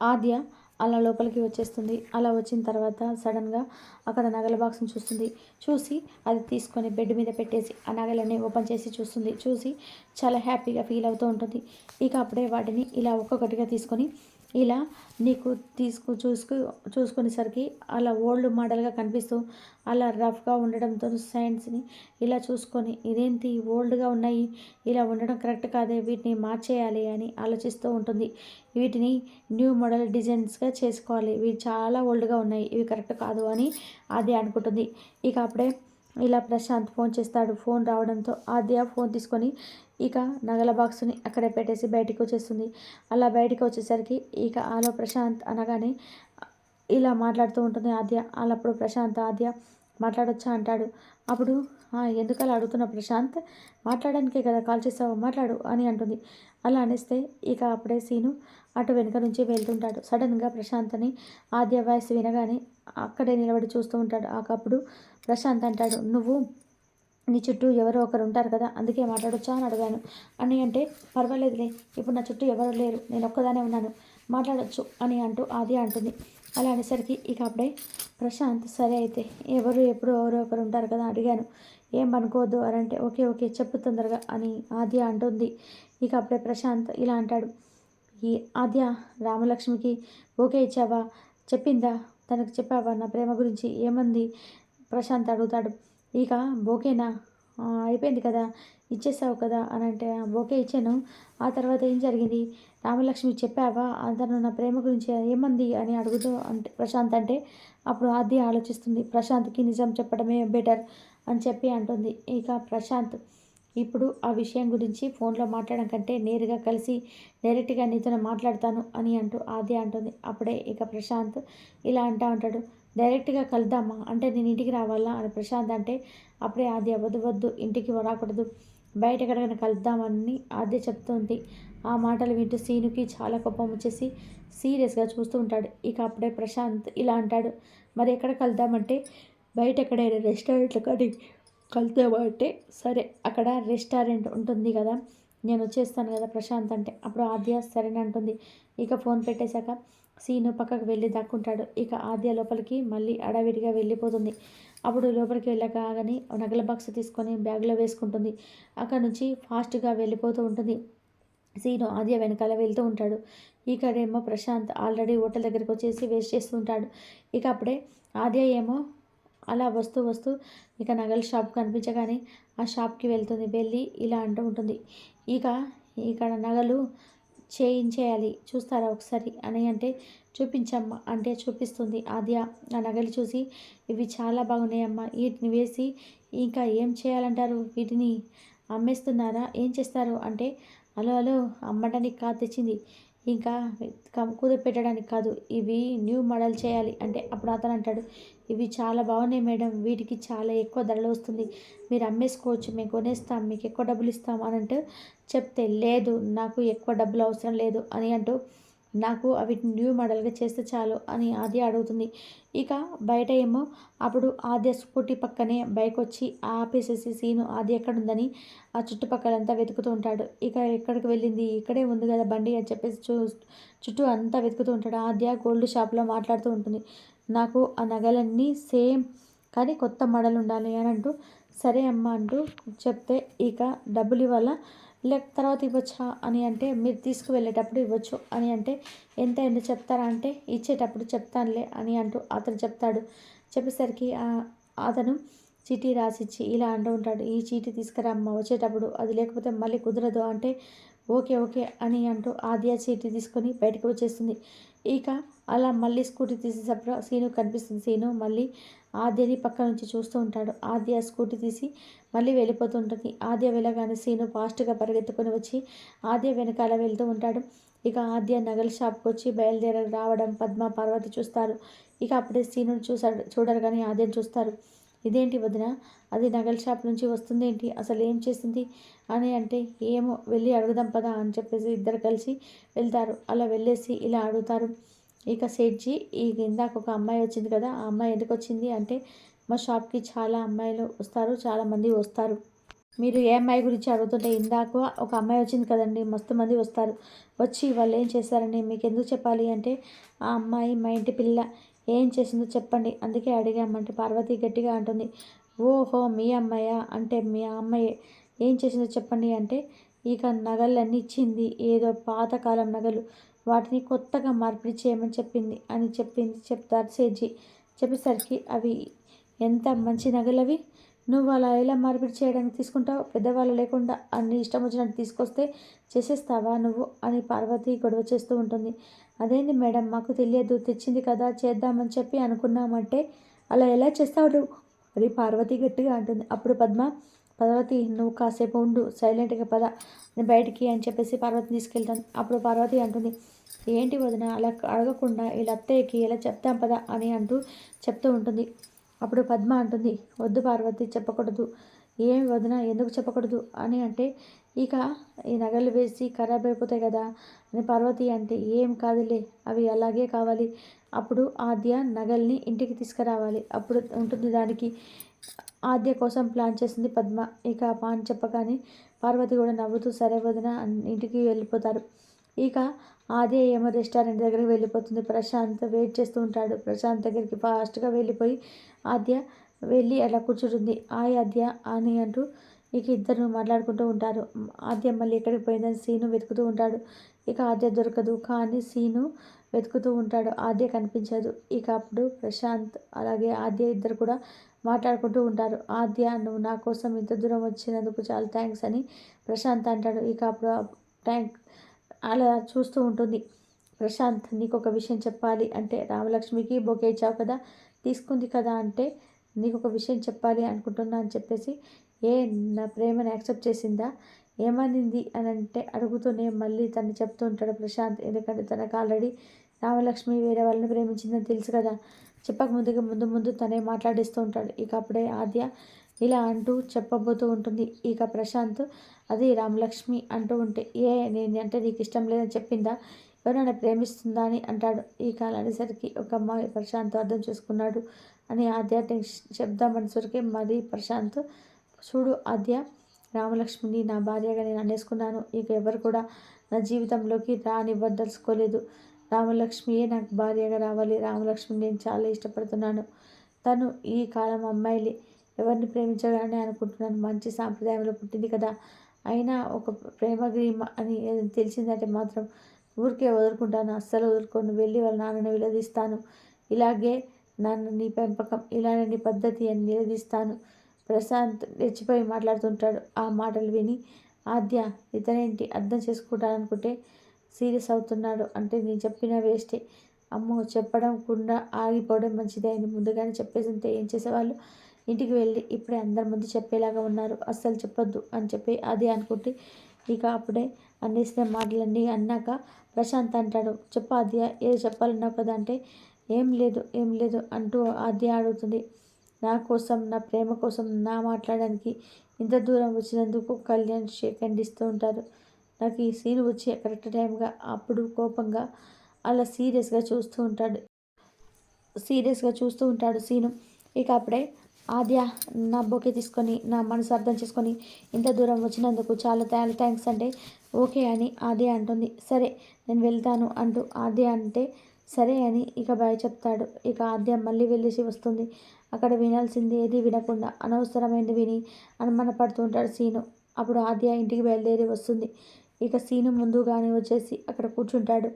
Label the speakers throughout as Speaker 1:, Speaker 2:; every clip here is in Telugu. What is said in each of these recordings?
Speaker 1: ఆద్య అలా లోపలికి వచ్చేస్తుంది. అలా వచ్చిన తర్వాత సడన్గా అక్కడ నగల బాక్స్ని చూస్తుంది. చూసి అది తీసుకొని బెడ్ మీద పెట్టేసి ఆ నగలన్నీ ఓపెన్ చేసి చూస్తుంది. చూసి చాలా హ్యాపీగా ఫీల్ అవుతూ ఉంటుంది. ఇక అప్పుడే వాటిని ఇలా ఒక్కొక్కటిగా తీసుకొని ఇలా నీకు తీసుకు చూసుకు చూసుకునేసరికి అలా ఓల్డ్ మోడల్గా కనిపిస్తూ అలా రఫ్గా ఉండడంతో సైన్స్ని ఇలా చూసుకొని ఇదేంటి? ఓల్డ్గా ఉన్నాయి. ఇలా ఉండడం కరెక్ట్ కాదే. వీటిని మార్చేయాలి అని ఆలోచిస్తూ ఉంటుంది. వీటిని న్యూ మోడల్ డిజైన్స్గా చేసుకోవాలి. ఇవి చాలా ఓల్డ్గా ఉన్నాయి. ఇవి కరెక్ట్ కాదు అని అది అనుకుంటుంది. ఇక అప్పుడే ఇలా ప్రశాంత్ ఫోన్ చేస్తాడు. ఫోన్ రావడంతో ఆద్య ఫోన్ తీసుకొని ఇక నగల బాక్స్ని అక్కడే పెట్టేసి బయటికి వచ్చేస్తుంది. అలా బయటికి వచ్చేసరికి ఇక ఆలో ప్రశాంత్ అనగానే ఇలా మాట్లాడుతూ ఉంటుంది ఆద్య. అప్పుడు ప్రశాంత్ ఆద్య మాట్లాడొచ్చా అంటాడు. అప్పుడు ఎందుకు అలా అడుగుతున్న ప్రశాంత్? మాట్లాడడానికే కదా కాల్ చేసావు మాట్లాడు అని అంటుంది. అలా అనేస్తే ఇక అప్పుడే సీను అటు వెనుక నుంచి వెళ్తుంటాడు. సడన్గా ప్రశాంత్ అని ఆద్య వాయిస్ వినగానే అక్కడే నిలబడి చూస్తూ ఉంటాడు. అప్పుడు ప్రశాంత్ అంటాడు నువ్వు నీ చుట్టూ ఎవరో ఒకరు ఉంటారు కదా అందుకే మాట్లాడొచ్చా అని అడిగాను. అని అంటే పర్వాలేదులే ఇప్పుడు నా చుట్టూ ఎవరు లేరు నేను ఒక్కదానే ఉన్నాను మాట్లాడచ్చు అని అంటూ ఆది అంటుంది. అలా అనేసరికి ఇక అప్పుడే ప్రశాంత్ సరే అయితే ఎవరు ఎప్పుడు ఎవరో ఒకరు ఉంటారు కదా అడిగాను. ఏం అనుకోవద్దు అని అంటే ఓకే ఓకే చెప్పు తొందరగా అని ఆద్య అంటుంది. ఇక అప్పుడే ప్రశాంత్ ఇలా అంటాడు. ఈ ఆద్య రామలక్ష్మికి ఓకే ఇచ్చావా? చెప్పిందా? తనకు చెప్పావా? నా ప్రేమ గురించి ఏమంది? ప్రశాంత్ అడుగుతాడు. ఇక బోకేనా? అయిపోయింది కదా? ఇచ్చేసావు కదా? అని అంటే బోకే ఇచ్చాను. ఆ తర్వాత ఏం జరిగింది? రామలక్ష్మి చెప్పావా? అతను నా ప్రేమ గురించి ఏమంది? అని అడుగుతూ అంటే ప్రశాంత్ అంటే అప్పుడు ఆది ఆలోచిస్తుంది. ప్రశాంత్కి నిజం చెప్పడమే బెటర్ అని చెప్పి అంటుంది. ఇక ప్రశాంత్ ఇప్పుడు ఆ విషయం గురించి ఫోన్లో మాట్లాడడం కంటే నేరుగా కలిసి డైరెక్ట్గా నీతో మాట్లాడతాను అని అంటూ ఆది అంటుంది. అప్పుడే ఇక ప్రశాంత్ ఇలా అంటా ఉంటాడు. డైరెక్ట్గా కలుద్దామా? అంటే నేను ఇంటికి రావాలా? అని ప్రశాంత్ అంటే అప్పుడే ఆద్య వద్దు వద్దు ఇంటికి రాకూడదు. బయట ఎక్కడికైనా కలుద్దామని ఆద్య చెప్తుంది. ఆ మాటలు వింటూ సీనుకి చాలా కోపం వచ్చేసి సీరియస్గా చూస్తూ ఉంటాడు. ఇక అప్పుడే ప్రశాంత్ ఇలా అంటాడు మరి ఎక్కడ కలుద్దామంటే బయట ఎక్కడైనా రెస్టారెంట్లు కానీ కలుద్దామా అంటే సరే అక్కడ రెస్టారెంట్ ఉంటుంది కదా నేను వచ్చేస్తాను కదా ప్రశాంత్ అంటే. అప్పుడు ఆద్య సరేనంటుంది. ఇక ఫోన్ పెట్టేశాక సీను పక్కకు వెళ్ళి దక్కుంటాడు. ఇక ఆద్య లోపలికి మళ్ళీ అడావిడిగా వెళ్ళిపోతుంది. అప్పుడు లోపలికి వెళ్ళాక ఆగని నగల బాక్స్ తీసుకొని బ్యాగ్లో వేసుకుంటుంది. అక్కడ నుంచి ఫాస్ట్గా వెళ్ళిపోతూ ఉంటుంది. సీను ఆద్య వెనకాల వెళ్తూ ఉంటాడు. ఇక్కడేమో ప్రశాంత్ ఆల్రెడీ హోటల్ దగ్గరికి వచ్చేసి వేస్ట్ చేస్తూ ఉంటాడు. ఇక అప్పుడే ఆద్య ఏమో అలా వస్తూ వస్తూ ఇక నగల షాప్ కనిపించగానే ఆ షాప్కి వెళ్తుంది. వెళ్ళి ఇలా అంటూ ఉంటుంది. ఇక ఇక్కడ నగలు చేయించేయాలి. చూస్తారా ఒకసారి? అని అంటే చూపించమ్మా. అంటే చూపిస్తుంది ఆద్య. ఆ నగలు చూసి ఇవి చాలా బాగున్నాయమ్మా. వీటిని వేసి ఇంకా ఏం చేయాలంటారు? వీటిని అమ్మేస్తున్నారా? ఏం చేస్తారు? అంటే అలో హలో అమ్మడానికి కాదు తెచ్చింది. ఇంకా కుదిరిపెట్టడానికి కాదు. ఇవి న్యూ మోడల్ చేయాలి అంటే అప్పుడు అతను అంటాడు ఇవి చాలా బాగున్నాయి మేడం వీటికి చాలా ఎక్కువ ధరలు వస్తుంది. మీరు అమ్మేసుకోవచ్చు మేము కొనేస్తాం మీకు ఎక్కువ డబ్బులు ఇస్తాం అని అంటూ చెప్తే లేదు నాకు ఎక్కువ డబ్బులు అవసరం లేదు అని అంటూ నాకు అవి న్యూ మోడల్గా చేస్తే చాలు అని ఆద్య అడుగుతుంది. ఇక బయట ఏమో అప్పుడు ఆద్య స్కూటీ పక్కనే బైక్ వచ్చి ఆపేసేసి సీను ఆద్య ఎక్కడుందని ఆ చుట్టుపక్కలంతా వెతుకుతూ ఉంటాడు. ఇక ఎక్కడికి వెళ్ళింది? ఇక్కడే ఉంది కదా బండి అని చెప్పేసి చూ చుట్టూ అంతా వెతుకుతూ ఉంటాడు. ఆద్య గోల్డ్ షాప్లో మాట్లాడుతూ ఉంటుంది. నాకు ఆ నగలన్నీ సేమ్ కానీ కొత్త మోడల్ ఉండాలి అని అంటూ సరే అమ్మ అంటూ చెప్తే ఇక డబ్బులు ఇవ్వాల? లేక తర్వాత ఇవ్వచ్చా అని అంటే మీరు తీసుకువెళ్ళేటప్పుడు ఇవ్వచ్చు అని అంటే ఎంత ఎంత చెప్తారా అంటే ఇచ్చేటప్పుడు చెప్తానులే అని అంటూ అతను చెప్తాడు. చెప్పేసరికి అతను చీటీ రాసిచ్చి ఇలా అంటూ ఉంటాడు ఈ చీటీ తీసుకురామ్మ వచ్చేటప్పుడు అది లేకపోతే మళ్ళీ కుదరదు అంటే ఓకే ఓకే అని అంటూ ఆద్య చీటీ తీసుకొని బయటకు వచ్చేస్తుంది. ఇక అలా మళ్ళీ స్కూటీ తీసేటప్పుడు సీను కనిపిస్తుంది. సీను మళ్ళీ ఆద్యని పక్క నుంచి చూస్తూ ఉంటాడు. ఆద్య స్కూటీ తీసి మళ్ళీ వెళ్ళిపోతూ ఉంటుంది. ఆద్య వెళ్ళగానే సీను ఫాస్ట్గా పరిగెత్తుకొని వచ్చి ఆద్య వెనకాల వెళ్తూ ఉంటాడు. ఇక ఆద్య నగల షాప్కి వచ్చి బయలుదేర రావడం పద్మ పార్వతి చూస్తారు. ఇక అప్పుడే సీను చూసాడు. చూడరు కానీ ఆద్యని చూస్తారు. ఇదేంటి వదిన? అది నగల షాప్ నుంచి వస్తుంది ఏంటి అసలు ఏం చేసింది? అని అంటే ఏమో వెళ్ళి అడుగుదాం పదా అని చెప్పేసి ఇద్దరు కలిసి వెళ్తారు. అలా వెళ్ళేసి ఇలా అడుగుతారు ఇక సేట్జీ ఈ ఇందాక ఒక అమ్మాయి వచ్చింది కదా ఆ అమ్మాయి ఎందుకు వచ్చింది అంటే మా షాప్కి చాలా అమ్మాయిలు వస్తారు చాలామంది వస్తారు. మీరు ఏ అమ్మాయి గురించి అడుగుతుంటే ఇందాక ఒక అమ్మాయి వచ్చింది కదండి మస్తు మంది వస్తారు. వచ్చి వాళ్ళు ఏం చేశారని మీకు ఎందుకు చెప్పాలి అంటే ఆ అమ్మాయి మా ఇంటి పిల్ల ఏం చేసిందో చెప్పండి అందుకే అడిగామంటే పార్వతి గట్టిగా అంటుంది ఓహో మీ అమ్మాయా? అంటే మీ అమ్మాయి ఏం చేసిందో చెప్పండి అంటే ఇక నగలన్నీ ఇచ్చింది ఏదో పాతకాలం నగలు వాటిని కొత్తగా మార్పిడి చేయమని చెప్పింది అని చెప్పింది చెప్తారు సేజీ. చెప్పేసరికి అవి ఎంత మంచి నగలవి. నువ్వు అలా ఎలా మార్పిడి చేయడానికి తీసుకుంటావు? పెద్దవాళ్ళు లేకుండా అన్ని ఇష్టం వచ్చినట్టు తీసుకొస్తే చేసేస్తావా నువ్వు? అని పార్వతి గొడవ చేస్తూ ఉంటుంది. అదేంది మేడం మాకు తెలియదు. తెచ్చింది కదా చేద్దామని చెప్పి అనుకున్నామంటే అలా ఎలా చేస్తావు అది పార్వతి గట్టిగా అంటుంది. అప్పుడు పద్మ పార్వతి నువ్వు కాసేపు ఉండు. సైలెంట్గా పద. బయటికి అని చెప్పేసి పార్వతి తీసుకెళ్తాను. అప్పుడు పార్వతి అంటుంది. ఏంటి వదిన? అలా అడగకుండా ఇలా అత్తయ్యకి ఇలా చెప్తాం పదా అని అంటూ చెప్తూ ఉంటుంది. అప్పుడు పద్మ అంటుంది వద్దు పార్వతి చెప్పకూడదు. ఏం వదిన? ఎందుకు చెప్పకూడదు? అని అంటే ఇక ఈ నగలు వేసి ఖరాబ్ అయిపోతాయి కదా అని పార్వతి అంటే ఏం కాదులే అవి అలాగే కావాలి. అప్పుడు ఆద్య నగల్ని ఇంటికి తీసుకురావాలి. అప్పుడు ఉంటుంది దానికి ఆద్య కోసం ప్లాన్ చేసింది పద్మ. ఇక పాన్ చెప్పగానే పార్వతి కూడా నవ్వుతూ సరే వదిన ఇంటికి వెళ్ళిపోతారు. ఇక ఆద్య ఏమో రెస్టారెంట్ దగ్గరికి వెళ్ళిపోతుంది. ప్రశాంత్ వెయిట్ చేస్తూ ఉంటాడు. ప్రశాంత్ దగ్గరికి ఫాస్ట్గా వెళ్ళిపోయి ఆద్య వెళ్ళి అలా కూర్చుంటుంది. ఆయ్ ఆద్య అని అంటూ ఇక ఇద్దరు మాట్లాడుకుంటూ ఉంటారు. ఆద్య మళ్ళీ ఎక్కడికి పోయిందని సీను వెతుకుతూ ఉంటాడు. ఇక ఆద్య దొరకదు కానీ సీను వెతుకుతూ ఉంటాడు. ఆద్య కనిపించదు. ఇక అప్పుడు ప్రశాంత్ అలాగే ఆద్య ఇద్దరు కూడా మాట్లాడుకుంటూ ఉంటారు. ఆద్య నువ్వు నా కోసం ఇంత దూరం వచ్చినందుకు చాలా థ్యాంక్స్ అని ప్రశాంత్ అంటాడు. ఇక అప్పుడు థ్యాంక్ అలా చూస్తూ ఉంటుంది. ప్రశాంత్ నీకు ఒక విషయం చెప్పాలి అంటే రామలక్ష్మికి బొకే ఇచ్చావు కదా తీసుకుంది కదా అంటే నీకు ఒక విషయం చెప్పాలి అనుకుంటున్నా అని చెప్పేసి ఏ నా ప్రేమను యాక్సెప్ట్ చేసిందా? ఏమనింది? అని అంటే అడుగుతూనే మళ్ళీ తను చెప్తూ ఉంటాడు ప్రశాంత్. ఎందుకంటే తనకు ఆల్రెడీ రామలక్ష్మి వేరే వాళ్ళని ప్రేమించిందని తెలుసు కదా. చెప్పక ముందుగా ముందు ముందు తనే మాట్లాడిస్తూ ఉంటాడు. ఇక అప్పుడే ఆద్య ఇలా అంటూ చెప్పబోతూ ఉంటుంది. ఇక ప్రశాంత్ అది రామలక్ష్మి అంటూ ఉంటే ఏ నేను అంటే నీకు ఇష్టం లేదని చెప్పిందా? ఎవరైనా ప్రేమిస్తుందా అని అంటాడు. ఈ కాలానిసరికి ఒక అమ్మాయి ప్రశాంత్ అర్థం చేసుకున్నాడు అని ఆద్య చెప్దామనేసరికి మరి ప్రశాంత్ చూడు ఆద్య రామలక్ష్మిని నా భార్యగా నేను అనేసుకున్నాను. ఇక ఎవరు కూడా నా జీవితంలోకి రానివ్వదలుచుకోలేదు రామలక్ష్మియే నాకు భార్యగా రావాలి. రామలక్ష్మిని నేను చాలా ఇష్టపడుతున్నాను. తను ఈ కాలం అమ్మాయిలే. ఎవరిని ప్రేమించాలని అనుకుంటున్నాను? మంచి సాంప్రదాయంలో పుట్టింది కదా. అయినా ఒక ప్రేమ గ్రీమ అని తెలిసిందంటే మాత్రం ఊరికే వదులుకుంటాను. అస్సలు వదులుకొని. వెళ్ళి వాళ్ళ నాన్నని విలదీస్తాను ఇలాగే నన్ను నీ పెంపకం ఇలానే నీ పద్ధతి అని నిలదీస్తాను. ప్రశాంత్ రెచ్చిపోయి మాట్లాడుతుంటాడు. ఆ మాటలు విని ఆద్య ఇతనేంటి అర్థం చేసుకుంటాననుకుంటే సీరియస్ అవుతున్నాడు. అంటే నేను చెప్పిన వేస్టే. అమ్మో చెప్పడం కూడా ఆగిపోవడం మంచిదే అని ముందుగానే చెప్పేసి ఉంటే ఏం చేసేవాళ్ళు? ఇంటికి వెళ్ళి ఇప్పుడే అందరి ముందు చెప్పేలాగా ఉన్నారు. అస్సలు చెప్పొద్దు అని చెప్పి అది అనుకుంటే ఇక అప్పుడే అన్నేసిన మాటలన్నీ అన్నాక ప్రశాంత్ అంటాడు చెప్ప ఆద్య ఏదో చెప్పాలన్నావు కదా అంటే ఏం లేదు ఏం లేదు అంటూ ఆద్య అడుగుతుంది. నా కోసం నా ప్రేమ కోసం నా మాట్లాడడానికి ఇంత దూరం వచ్చినందుకు కళ్యాణ్ షేక్ ఇస్తూ ఉంటారు. నాకు ఈ సీన్ వచ్చి కరెక్ట్ టైంగా అప్పుడు కోపంగా అలా సీరియస్గా చూస్తూ ఉంటాడు. సీరియస్గా చూస్తూ ఉంటాడు సీను. ఇక అప్పుడే ఆద్య నా బొకే తీసుకొని నా మనసు అర్థం చేసుకొని ఇంత దూరం వచ్చినందుకు చాలా చాలా థ్యాంక్స్ అంటే ఓకే అని ఆద్య అంటుంది. సరే నేను వెళ్తాను అంటూ ఆద్య అంటే సరే అని ఇక బాయ్ చెప్తాడు. ఇక ఆద్య మళ్ళీ వెళ్ళేసి వస్తుంది. అక్కడ వినాల్సింది ఏది వినకుండా అనవసరమైనది విని అనుమాన ఉంటాడు సీను. అప్పుడు ఆద్య ఇంటికి బయలుదేరి వస్తుంది. ఇక సీను ముందుగానే వచ్చేసి అక్కడ కూర్చుంటాడు.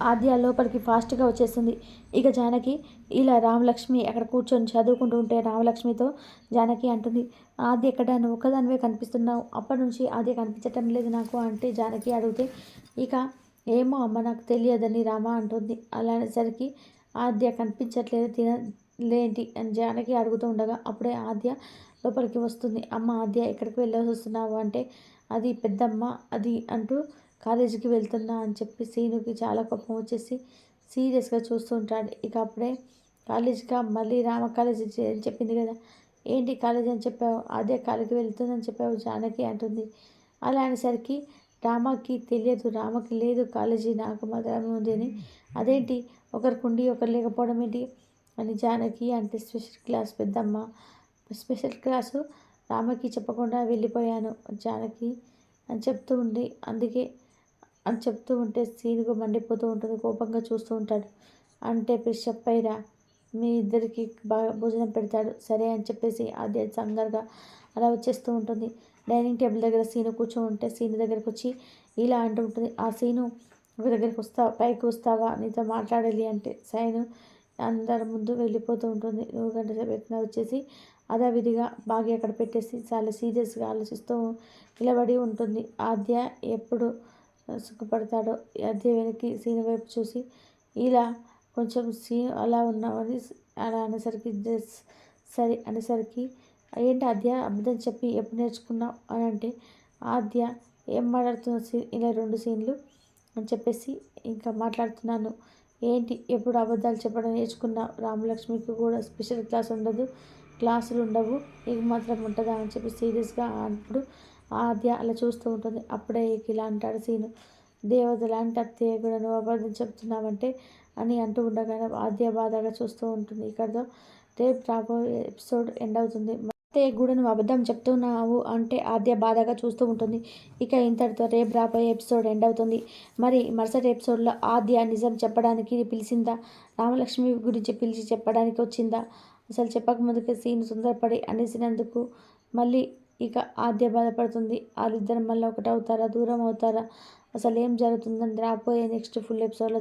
Speaker 1: ఆద్య లోపలికి ఫాస్ట్గా వచ్చేస్తుంది ఇక జానకి ఇలా రామలక్ష్మి అక్కడ కూర్చొని చదువుకుంటూ ఉంటే రామలక్ష్మితో జానకి అంటుంది ఆద్య ఎక్కడ? నువ్వు ఒక్కదానివే కనిపిస్తున్నావు. అప్పటి నుంచి ఆద్య కనిపించటం లేదు నాకు అంటే జానకి అడిగితే ఇక ఏమో అమ్మ నాకు తెలియదని రామ అంటుంది. అలానేసరికి ఆద్య కనిపించట్లేదు తిన లేంటి అని జానకి అడుగుతూ ఉండగా అప్పుడే ఆద్య లోపలికి వస్తుంది. అమ్మ ఆద్య ఎక్కడికి వెళ్ళాల్సి వస్తున్నావు? అంటే అది పెద్దమ్మ అది అంటూ కాలేజీకి వెళ్తున్నా అని చెప్పి సీనుకి చాలా కోపం వచ్చేసి సీరియస్గా చూస్తూ ఉంటాడు. ఇక అప్పుడే కాలేజీగా మళ్ళీ రామ కాలేజీ అని చెప్పింది కదా. ఏంటి కాలేజీ అని చెప్పావు? అదే కాలేజీకి వెళ్తుందని చెప్పావు జానకి అంటుంది. అలా అనేసరికి రామకి తెలియదు. రామకి లేదు కాలేజీ నాకు మాత్రమే ఉంది అని. అదేంటి? ఒకరికి ఉండి ఒకరు లేకపోవడం ఏంటి? అని జానకి అంటే స్పెషల్ క్లాస్ పెద్దమ్మ. స్పెషల్ క్లాసు రామకి చెప్పకుండా వెళ్ళిపోయాను జానకి అని చెప్తూ ఉండి అందుకే అని చెప్తూ ఉంటే సీనుకు మండిపోతూ ఉంటుంది కోపంగా చూస్తూ ఉంటాడు. అంటే పిషప్పైరా మీ ఇద్దరికి బాగా భోజనం పెడతాడు సరే అని చెప్పేసి అదే సంగర్గా అలా వచ్చేస్తూ ఉంటుంది. డైనింగ్ టేబుల్ దగ్గర సీను కూర్చో ఉంటే సీను దగ్గరకు వచ్చి ఇలా అంటూ ఉంటుంది ఆ సీను ఒక దగ్గరికి వస్తా పైకి వస్తావా? నీతో మాట్లాడాలి అంటే. సైను అందరి ముందు వెళ్ళిపోతూ ఉంటుంది. నువ్వు గంట సేపు వచ్చేసి అదావిధిగా బాగా అక్కడ పెట్టేసి చాలా సీరియస్గా ఆలోచిస్తూ నిలబడి ఉంటుంది. ఆద్య ఎప్పుడు సుఖపడతాడో ఆద్య వెనక్కి సీను వైపు చూసి ఇలా కొంచెం సీన్ అలా ఉన్నామని అలా అనేసరికి డ్రెస్ సరే అనేసరికి ఏంటి ఆద్య అబద్ధం చెప్పి ఎప్పుడు నేర్చుకున్నావు? అని అంటే ఆద్య ఏం మాట్లాడుతున్న సీన్ ఇలా రెండు సీన్లు? అని చెప్పేసి ఇంకా మాట్లాడుతున్నాను. ఏంటి ఎప్పుడు అబద్ధాలు చెప్పడం నేర్చుకున్నావు? రామలక్ష్మికి కూడా స్పెషల్ క్లాస్ ఉండదు క్లాసులు ఉండవు నీకు మాత్రం ఉంటుందా? అని చెప్పి సీరియస్గా అప్పుడు ఆద్య అలా చూస్తూ ఉంటుంది. అప్పుడే ఇలా అంటాడు సీను. దేవత లాంటి అత్తయ్య కూడా నువ్వు అబద్ధం చెప్తున్నావంటే అని అంటూ ఉండగానే ఆద్య బాధగా చూస్తూ ఉంటుంది. ఇక్కడతో రేపు రాబోయే ఎపిసోడ్ ఎండ్ అవుతుంది. అత్తయ్య కూడా నువ్వు అబద్ధం చెప్తున్నావు అంటే ఆద్య బాధగా చూస్తూ ఉంటుంది. ఇక ఇంతటితో రేపు రాబోయే ఎపిసోడ్ ఎండ్ అవుతుంది. మరి మరుసటి ఎపిసోడ్లో ఆద్య నిజం చెప్పడానికి పిలిచిందా? రామలక్ష్మి గురించి పిలిచి చెప్పడానికి వచ్చిందా? అసలు చెప్పకముందుకే సీన్ సుందరపడి అనేసినందుకు మళ్ళీ ఇక ఆద్య బాధపడుతుంది. వాళ్ళిద్దరం మళ్ళీ ఒకటి అవుతారా దూరం అవుతారా అసలు ఏం జరుగుతుందని రాబోయే నెక్స్ట్ ఫుల్ ఎపిసోడ్లో